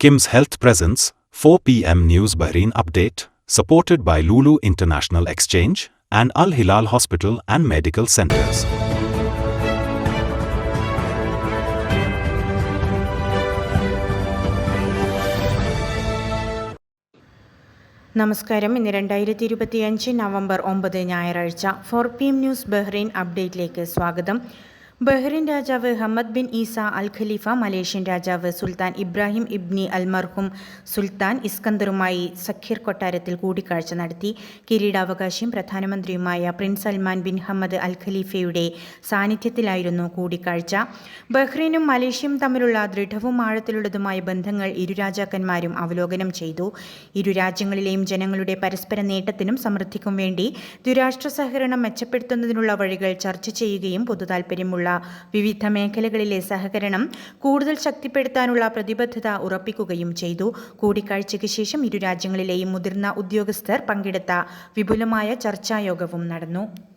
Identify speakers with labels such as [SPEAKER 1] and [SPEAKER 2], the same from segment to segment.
[SPEAKER 1] Kim's Health Presence, 4 p.m. News Bahrain Update, supported by Lulu International Exchange and Al Hilal Hospital and Medical Centers.
[SPEAKER 2] നമസ്കാരം ഇന്ന് രണ്ടായിരത്തി ഇരുപത്തിയഞ്ച് November ഒമ്പത് ഞായറാഴ്ച four P M news Bahrain അപ്ഡേറ്റിലേക്ക് സ്വാഗതം Bahrain രാജാവ് Hamad bin Isa Al Khalifa Malaysian രാജാവ് Sultan Ibrahim ഇബ്നി അൽ മർഹും സുൽത്താൻ ഇസ്കന്ദറുമായി സഖീർ കൊട്ടാരത്തിൽ കൂടിക്കാഴ്ച നടത്തി. കിരീടാവകാശിയും പ്രധാനമന്ത്രിയുമായ prince Salman bin Hamad Al ഖലീഫയുടെ സാന്നിധ്യത്തിലായിരുന്നു കൂടിക്കാഴ്ച. ബഹ്റൈനും മലേഷ്യയും തമ്മിലുള്ള ദൃഢവും ആഴത്തിലുള്ളതുമായ ബന്ധങ്ങൾ ഇരു രാജാക്കന്മാരും അവലോകനം ചെയ്തു. ഇരു രാജ്യങ്ങളിലെയും ജനങ്ങളുടെ പരസ്പര നേട്ടത്തിനും സമൃദ്ധിക്കും വേണ്ടി ദ്വിരാഷ്ട്ര സഹകരണം മെച്ചപ്പെടുത്തുന്നതിനുള്ള വഴികൾ ചർച്ച ചെയ്യുകയും പൊതുതാൽപര്യമുള്ള വിവിധ മേഖലകളിലെ സഹകരണം കൂടുതൽ ശക്തിപ്പെടുത്താനുള്ള പ്രതിബദ്ധത ഉറപ്പിക്കുകയും ചെയ്തു. കൂടിക്കാഴ്ചയ്ക്ക് ശേഷം ഇരു രാജ്യങ്ങളിലെയും മുതിർന്ന ഉദ്യോഗസ്ഥർ പങ്കെടുത്ത വിപുലമായ ചർച്ചായോഗവും നടന്നു.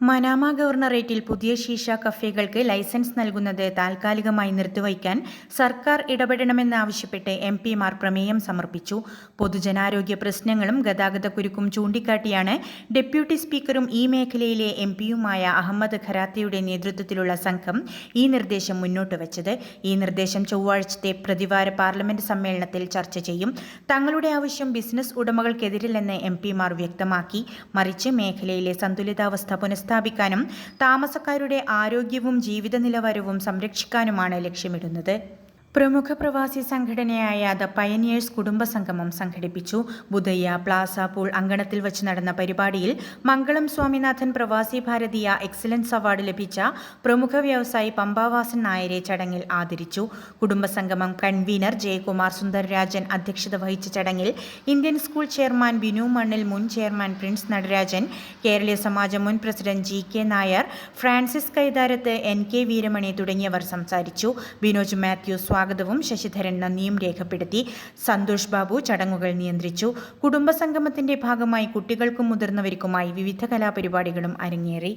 [SPEAKER 2] മനാമ ഗവർണറേറ്റിൽ പുതിയ ശീഷ കഫേകൾക്ക് ലൈസൻസ് നൽകുന്നത് താൽക്കാലികമായി നിർത്തിവയ്ക്കാൻ സർക്കാർ ഇടപെടണമെന്നാവശ്യപ്പെട്ട് എം പിമാർ പ്രമേയം സമർപ്പിച്ചു. പൊതുജനാരോഗ്യ പ്രശ്നങ്ങളും ഗതാഗതക്കുരുക്കും ചൂണ്ടിക്കാട്ടിയാണ് ഡെപ്യൂട്ടി സ്പീക്കറും ഈ മേഖലയിലെ എം പിയുമായ അഹമ്മദ് ഖരാത്തയുടെ നേതൃത്വത്തിലുള്ള സംഘം ഈ നിർദ്ദേശം മുന്നോട്ട് വച്ചത്. ഈ നിർദ്ദേശം ചൊവ്വാഴ്ചത്തെ പ്രതിവാര പാർലമെന്റ് സമ്മേളനത്തിൽ ചർച്ച ചെയ്യും. തങ്ങളുടെ ആവശ്യം ബിസിനസ് ഉടമകൾക്കെതിരില്ലെന്ന് എം പിമാർ വ്യക്തമാക്കി. മറിച്ച് മേഖലയിലെ സന്തുലിതാവസ്ഥ പുനഃ പുനഃസ്ഥാപിക്കാനും താമസക്കാരുടെ ആരോഗ്യവും ജീവിത നിലവാരവും സംരക്ഷിക്കാനുമാണ് ലക്ഷ്യമിടുന്നത് പ്രമുഖ പ്രവാസി സംഘടനയായ ദ പയനിയേഴ്സ് കുടുംബ സംഗമം സംഘടിപ്പിച്ചു. ബുധയ്യ പ്ലാസ പൂൾ അങ്കണത്തിൽ വച്ച് നടന്ന പരിപാടിയിൽ മംഗളം സ്വാമിനാഥൻ പ്രവാസി ഭാരതീയ എക്സലൻസ് അവാർഡ് ലഭിച്ച പ്രമുഖ വ്യവസായി പമ്പാവാസൻ നായരെ ചടങ്ങിൽ ആദരിച്ചു. കുടുംബസംഗമം കൺവീനർ ജയകുമാർ സുന്ദർരാജൻ അധ്യക്ഷത വഹിച്ച ചടങ്ങിൽ ഇന്ത്യൻ സ്കൂൾ ചെയർമാൻ ബിനു മണ്ണിൽ മുൻ ചെയർമാൻ പ്രിൻസ് നടരാജൻ കേരളീയ സമാജം മുൻ president G K Nair Francis Kaitharath N K Veeramani തുടങ്ങിയവർ സംസാരിച്ചു. ബിനോജ് മാത്യു സ്വാഗതവും ശശിധരൻ നന്ദിയും രേഖപ്പെടുത്തി. സന്തോഷ് ബാബു ചടങ്ങുകൾ നിയന്ത്രിച്ചു. കുടുംബസംഗമത്തിന്റെ ഭാഗമായി കുട്ടികൾക്കും മുതിർന്നവർക്കുമായി വിവിധ കലാപരിപാടികളും അരങ്ങേറി.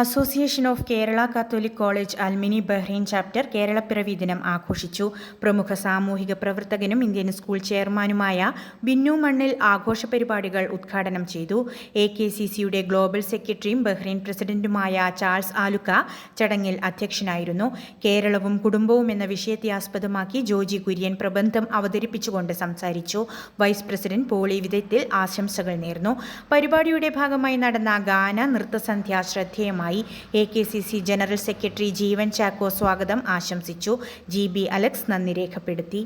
[SPEAKER 2] Association of Kerala Catholic college alumni Bahrain chapter Keralappiravi ദിനം ആഘോഷിച്ചു. പ്രമുഖ സാമൂഹിക പ്രവർത്തകനും ഇന്ത്യൻ സ്കൂൾ ചെയർമാനുമായ ബിന്നു മണ്ണിൽ ആഘോഷ പരിപാടികൾ ഉദ്ഘാടനം ചെയ്തു. എ കെ സി സിയുടെ ഗ്ലോബൽ സെക്രട്ടറിയും ബഹ്റൈൻ പ്രസിഡന്റുമായ ചാൾസ് ആലുക്ക ചടങ്ങിൽ അധ്യക്ഷനായിരുന്നു. കേരളവും കുടുംബവും എന്ന വിഷയത്തെ ആസ്പദമാക്കി ജോജി കുര്യൻ പ്രബന്ധം അവതരിപ്പിച്ചുകൊണ്ട് സംസാരിച്ചു. വൈസ് പ്രസിഡന്റ് പോളി വിധത്തിൽ ആശംസകൾ നേർന്നു. പരിപാടിയുടെ ഭാഗമായി നടന്ന ഗാന നൃത്തസന്ധ്യ ശ്രദ്ധേയമായി. ഭാഗമായി A K C C general secretary Jeevan Chacko സ്വാഗതം ആശംസിച്ചു. ജി ബി അലക്സ് നന്ദി രേഖപ്പെടുത്തി.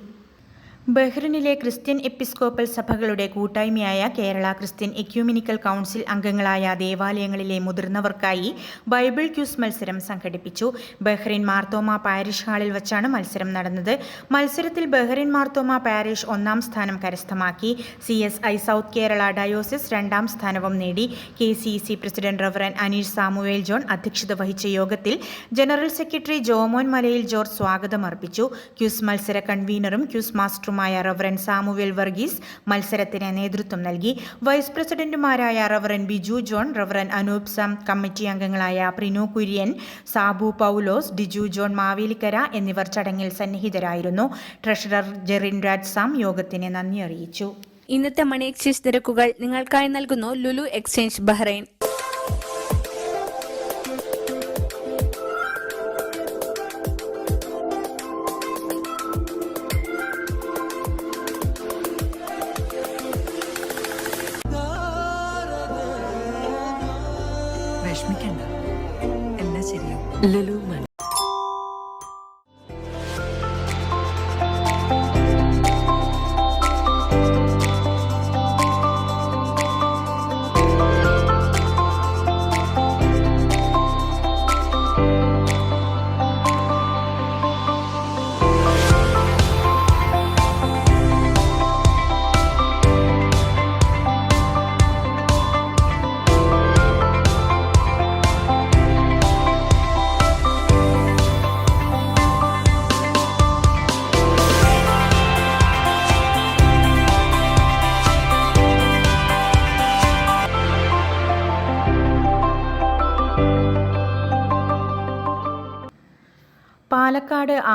[SPEAKER 2] ബഹ്റിനിലെ ക്രിസ്ത്യൻ എപ്പിസ്കോപ്പൽ സഭകളുടെ കൂട്ടായ്മയായ കേരള ക്രിസ്ത്യൻ എക്യൂമിനിക്കൽ കൗൺസിൽ അംഗങ്ങളായ ദേവാലയങ്ങളിലെ മുതിർന്നവർക്കായി ബൈബിൾ ക്യൂസ് മത്സരം സംഘടിപ്പിച്ചു. ബഹ്റിൻ മാർത്തോമ പാരിഷ് ഹാളിൽ വച്ചാണ് മത്സരം നടന്നത്. മത്സരത്തിൽ ബഹ്റിൻ മാർത്തോമ പാരിഷ് ഒന്നാം സ്ഥാനം കരസ്ഥമാക്കി. C S I south Kerala diocese രണ്ടാം സ്ഥാനവും നേടി. K C C president reverend Aneesh Samuel John അധ്യക്ഷത വഹിച്ച യോഗത്തിൽ ജനറൽ സെക്രട്ടറി ജോമോൻ മലയിൽ ജോർജ് സ്വാഗതം അർപ്പിച്ചു ക്യൂസ് മത്സര കൺവീനറും ക്യൂസ് മാസ്റ്ററും അധ്യക്ഷനുമായ റവറൻ സാമുവേൽ വർഗീസ് മത്സരത്തിന് നേതൃത്വം നൽകി. വൈസ് പ്രസിഡന്റുമാരായ reverend Biju John reverend Anoop Sam committee അംഗങ്ങളായ പ്രിനു കുര്യൻ സാബു പൗലോസ് ഡിജു ജോൺ മാവേലിക്കര എന്നിവർ ചടങ്ങിൽ സന്നിഹിതരായിരുന്നു. ട്രഷറർ ജെറിൻ രാജ് സാം യോഗത്തിന് നന്ദി അറിയിച്ചു.
[SPEAKER 3] ഇന്നത്തെ മണി എക്സ്ചേഞ്ച് നിരക്കുകൾ നിങ്ങൾക്കായി നൽകുന്നു
[SPEAKER 4] Lulu exchange Bahrain.
[SPEAKER 2] Lelou.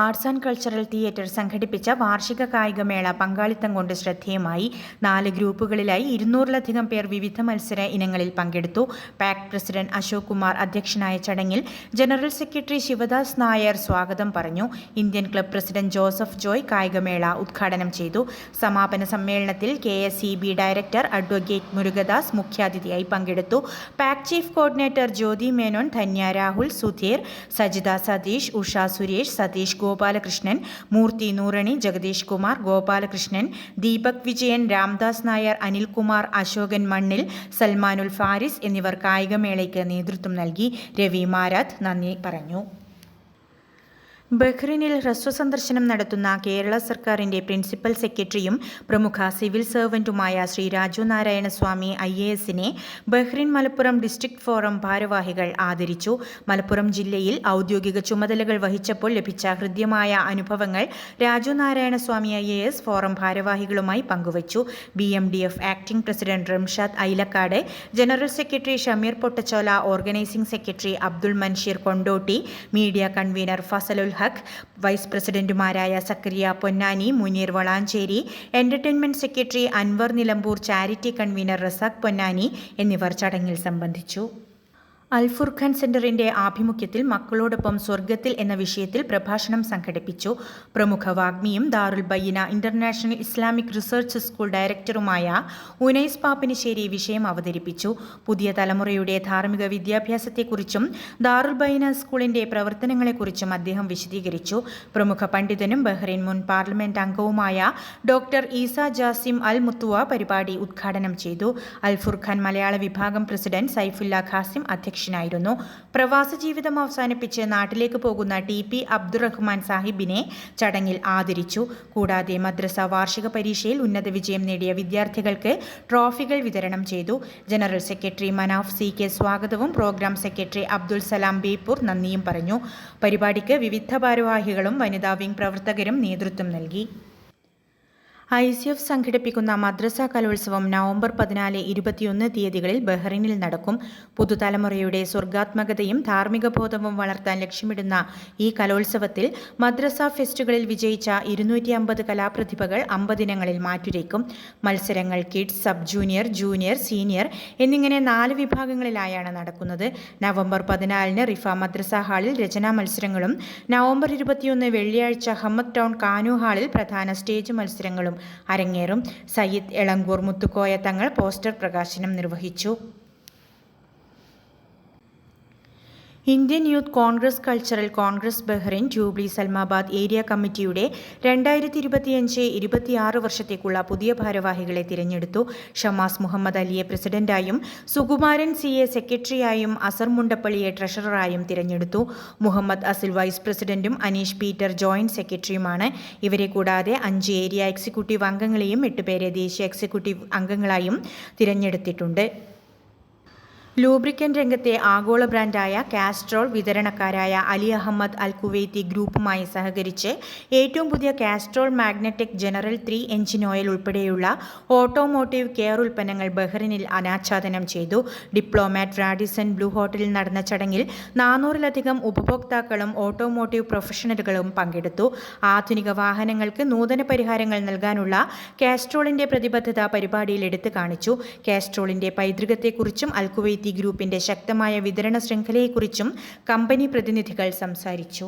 [SPEAKER 2] Arts and cultural theatre സംഘടിപ്പിച്ച വാർഷിക കായികമേള പങ്കാളിത്തം കൊണ്ട് ശ്രദ്ധേയമായി. നാല് ഗ്രൂപ്പുകളിലായി ഇരുന്നൂറിലധികം പേർ വിവിധ മത്സര ഇനങ്ങളിൽ പങ്കെടുത്തു. പാക് പ്രസിഡന്റ് അശോക് കുമാർ അധ്യക്ഷനായ ചടങ്ങിൽ ജനറൽ സെക്രട്ടറി ശിവദാസ് നായർ സ്വാഗതം പറഞ്ഞു. Indian club president Joseph Joy കായികമേള ഉദ്ഘാടനം ചെയ്തു. സമാപന സമ്മേളനത്തിൽ K S E B director advocate Murukadas മുഖ്യാതിഥിയായി പങ്കെടുത്തു. പാക് ചീഫ് കോർഡിനേറ്റർ ജ്യോതി മേനോൻ ധന്യ രാഹുൽ സുധീർ സജിത സതീഷ് ഉഷ സുരേഷ് സതീഷ് ഗോപാലകൃഷ്ണൻ മൂർത്തി നൂറണി ജഗദീഷ് കുമാർ ഗോപാലകൃഷ്ണൻ ദീപക് വിജയൻ രാംദാസ് നായർ അനിൽകുമാർ അശോകൻ മണ്ണിൽ സൽമാനുൽ ഫാരിസ് എന്നിവർ കായികമേളയ്ക്ക് നേതൃത്വം നൽകി. രവി മാരാത്ത് നന്ദി പറഞ്ഞു. ബഹ്റിനിൽ ഹ്രസ്വ സന്ദർശനം നടത്തുന്ന കേരള സർക്കാരിന്റെ പ്രിൻസിപ്പൽ സെക്രട്ടറിയും പ്രമുഖ സിവിൽ സർവന്റുമായ ശ്രീ രാജു നാരായണ സ്വാമി ഐ എ എസിനെ ബഹ്റിൻ മലപ്പുറം ഡിസ്ട്രിക്ട് ഫോറം ഭാരവാഹികൾ ആദരിച്ചു. മലപ്പുറം ജില്ലയിൽ ഔദ്യോഗിക ചുമതലകൾ വഹിച്ചപ്പോൾ ലഭിച്ച ഹൃദ്യമായ അനുഭവങ്ങൾ Raju Narayana Swami I A S forum ഭാരവാഹികളുമായി പങ്കുവച്ചു. B M D F acting president Ramshad Ailakkad general secretary Shameer Pottachola organising secretary Abdul Mansheer Kondotty media convener Fazalul Haq vice പ്രസിഡന്റുമാരായ Zakariya Ponnani Muneer Valanchery entertainment secretary Anwar Nilambur charity convener Razak Ponnani എന്നിവർ ചടങ്ങിൽ സംബന്ധിച്ചു. അൽഫുർഖാൻ സെന്ററിന്റെ ആഭിമുഖ്യത്തിൽ മക്കളോടൊപ്പം സ്വർഗത്തിൽ എന്ന വിഷയത്തിൽ പ്രഭാഷണം സംഘടിപ്പിച്ചു. പ്രമുഖ വാഗ്മിയും Darul Bayyana international Islamic research school ഡയറക്ടറുമായ ഉനൈസ് പാപ്പിനിശ്ശേരി വിഷയം അവതരിപ്പിച്ചു. പുതിയ തലമുറയുടെ ധാർമ്മിക വിദ്യാഭ്യാസത്തെക്കുറിച്ചും ദാറുൽ ബയ്യന സ്കൂളിന്റെ പ്രവർത്തനങ്ങളെക്കുറിച്ചും അദ്ദേഹം വിശദീകരിച്ചു. പ്രമുഖ പണ്ഡിതനും ബഹ്റൈൻ മുൻ പാർലമെന്റ് അംഗവുമായ doctor Isa Jassim Al Muthawa പരിപാടി ഉദ്ഘാടനം ചെയ്തു. അൽഫുർഖാൻ മലയാള വിഭാഗം പ്രസിഡന്റ് സൈഫുല്ല ഖാസിം അധ്യക്ഷനായിരുന്നു. പ്രവാസ ജീവിതം അവസാനിപ്പിച്ച് നാട്ടിലേക്ക് പോകുന്ന ടി പി അബ്ദുറഹ്മാൻ സാഹിബിനെ ചടങ്ങിൽ ആദരിച്ചു. കൂടാതെ മദ്രസ വാർഷിക പരീക്ഷയിൽ ഉന്നത വിജയം നേടിയ വിദ്യാർത്ഥികൾക്ക് ട്രോഫികൾ വിതരണം ചെയ്തു. General secretary Manaf C K സ്വാഗതവും പ്രോഗ്രാം സെക്രട്ടറി അബ്ദുൽ സലാം ബേപ്പൂർ നന്ദിയും പറഞ്ഞു. പരിപാടിക്ക് വിവിധ ഭാരവാഹികളും വനിതാ വിംഗ് പ്രവർത്തകരും നേതൃത്വം നൽകി. ഐ സി എഫ് സംഘടിപ്പിക്കുന്ന മദ്രസ കലോത്സവം നവംബർ പതിനാല് ഇരുപത്തിയൊന്ന് തീയതികളിൽ ബഹ്റിനിൽ നടക്കും. പുതുതലമുറയുടെ സ്വർഗാത്മകതയും ധാർമ്മിക ബോധവും വളർത്താൻ ലക്ഷ്യമിടുന്ന ഈ കലോത്സവത്തിൽ മദ്രസ ഫെസ്റ്റുകളിൽ വിജയിച്ച ഇരുന്നൂറ്റി അമ്പത് കലാപ്രതിഭകൾ അമ്പതിനങ്ങളിൽ മാറ്റുരയ്ക്കും. മത്സരങ്ങൾ kids sub junior junior senior എന്നിങ്ങനെ നാല് വിഭാഗങ്ങളിലായാണ് നടക്കുന്നത്. നവംബർ പതിനാലിന് റിഫ മദ്രസ ഹാളിൽ രചനാ മത്സരങ്ങളും നവംബർ ഇരുപത്തിയൊന്ന് വെള്ളിയാഴ്ച ഹമ്മദ് ടൗൺ കാനു ഹാളിൽ പ്രധാന സ്റ്റേജ് മത്സരങ്ങളും അരങ്ങേറും. സയ്യിദ് എളങ്കൂർ മുത്തുക്കോയ തങ്ങൾ പോസ്റ്റർ പ്രകാശനം നിർവഹിച്ചു. Indian youth congress cultural congress Bahrain jubilee Salmabad area കമ്മിറ്റിയുടെ രണ്ടായിരത്തി ഇരുപത്തിയഞ്ച് ഇരുപത്തിയാറ് വർഷത്തേക്കുള്ള പുതിയ ഭാരവാഹികളെ തിരഞ്ഞെടുത്തു. ഷമാസ് മുഹമ്മദ് അലിയെ പ്രസിഡന്റായും സുകുമാരൻ സി എ സെക്രട്ടറിയായും അസർ മുണ്ടപ്പള്ളിയെ ട്രഷററായും തിരഞ്ഞെടുത്തു. മുഹമ്മദ് അസിൽ വൈസ് പ്രസിഡന്റും അനീഷ് പീറ്റർ ജോയിന്റ് സെക്രട്ടറിയുമാണ്. ഇവരെ കൂടാതെ അഞ്ച് ഏരിയ എക്സിക്യൂട്ടീവ് അംഗങ്ങളെയും എട്ടുപേരെ ദേശീയ എക്സിക്യൂട്ടീവ് അംഗങ്ങളായും തിരഞ്ഞെടുത്തിട്ടുണ്ട്. ലൂബ്രിക്കന്റ് രംഗത്തെ ആഗോള ബ്രാൻഡായ കാസ്ട്രോൾ വിതരണക്കാരായ അലി അഹമ്മദ് അൽ കുവൈത്തി ഗ്രൂപ്പുമായി സഹകരിച്ച് ഏറ്റവും പുതിയ Castrol Magnatec general three engine oil ഉൾപ്പെടെയുള്ള ഓട്ടോമോട്ടീവ് കെയർ ഉൽപ്പന്നങ്ങൾ ബഹ്റിനിൽ അനാച്ഛാദനം ചെയ്തു. ഡിപ്ലോമാറ്റ് റാഡിസൺ ബ്ലൂ ഹോട്ടലിൽ നടന്ന ചടങ്ങിൽ നാനൂറിലധികം ഉപഭോക്താക്കളും ഓട്ടോമോട്ടീവ് പ്രൊഫഷണലുകളും പങ്കെടുത്തു. ആധുനിക വാഹനങ്ങൾക്ക് നൂതന പരിഹാരങ്ങൾ നൽകാനുള്ള കാസ്ട്രോളിന്റെ പ്രതിബദ്ധത പരിപാടിയിൽ എടുത്തു കാണിച്ചു. കാസ്ട്രോളിന്റെ പൈതൃകത്തെക്കുറിച്ചും അൽ കുവൈത്തി ഗ്രൂപ്പിന്റെ ശക്തമായ വിതരണ ശൃംഖലയെക്കുറിച്ചും കമ്പനി പ്രതിനിധികൾ സംസാരിച്ചു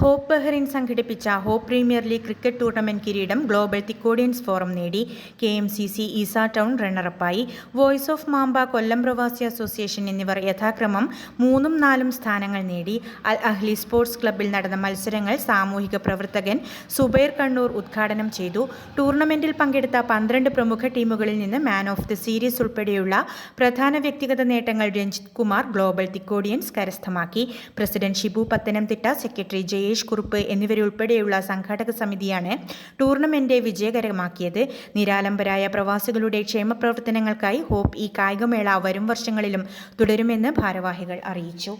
[SPEAKER 2] hope Bahrain സംഘടിപ്പിച്ച hope premier league cricket tournament കിരീടം ഗ്ലോബൽ തിക്കോഡിയൻസ് ഫോറം നേടി. K M C C Isa town റണ്ണറപ്പായി. Voice of Mampa Kollam Pravasi association എന്നിവർ യഥാക്രമം മൂന്നും നാലും സ്ഥാനങ്ങൾ നേടി. അൽ അഹ്ലി സ്പോർട്സ് ക്ലബ്ബിൽ നടന്ന മത്സരങ്ങൾ സാമൂഹിക പ്രവർത്തകൻ സുബൈർ കണ്ണൂർ ഉദ്ഘാടനം ചെയ്തു. ടൂർണമെന്റിൽ പങ്കെടുത്ത പന്ത്രണ്ട് പ്രമുഖ ടീമുകളിൽ നിന്ന് മാൻ ഓഫ് ദി സീരീസ് ഉൾപ്പെടെയുള്ള പ്രധാന വ്യക്തിഗത നേട്ടങ്ങൾ രഞ്ജിത് കുമാർ ഗ്ലോബൽ തിക്കോഡിയൻസ് കരസ്ഥമാക്കി. പ്രസിഡന്റ് ഷിബു പത്തനംതിട്ട സെക്രട്ടറി ജയേഷ് കുറുപ്പ് എന്നിവരുൾപ്പെടെയുള്ള സംഘാടക സമിതിയാണ് ടൂർണമെന്റ് വിജയകരമാക്കിയത്. നിരാലംബരായ പ്രവാസികളുടെ ക്ഷേമ പ്രവർത്തനങ്ങൾക്കായി ഹോപ്പ് ഈ കായികമേള വരും വർഷങ്ങളിലും തുടരുമെന്ന് ഭാരവാഹികൾ അറിയിച്ചു.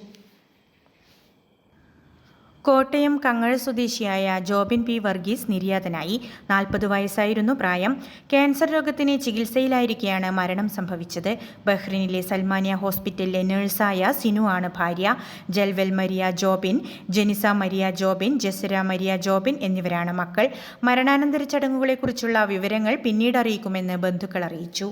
[SPEAKER 2] കോട്ടയം കങ്ങഴ സ്വദേശിയായ ജോബിൻ പി വർഗീസ് നിര്യാതനായി. നാൽപ്പത് വയസ്സായിരുന്നു പ്രായം. ക്യാൻസർ രോഗത്തിന് ചികിത്സയിലായിരിക്കെയാണ് മരണം സംഭവിച്ചത്. ബഹ്റിനിലെ സൽമാനിയ ഹോസ്പിറ്റലിലെ നഴ്സായ സിനു ആണ് ഭാര്യ. Jelwel Maria Jobin Jenisa Maria Jobin Jasara Maria Jobin എന്നിവരാണ് മക്കൾ. മരണാനന്തര ചടങ്ങുകളെക്കുറിച്ചുള്ള വിവരങ്ങൾ പിന്നീട് അറിയിക്കുമെന്ന് ബന്ധുക്കൾ അറിയിച്ചു.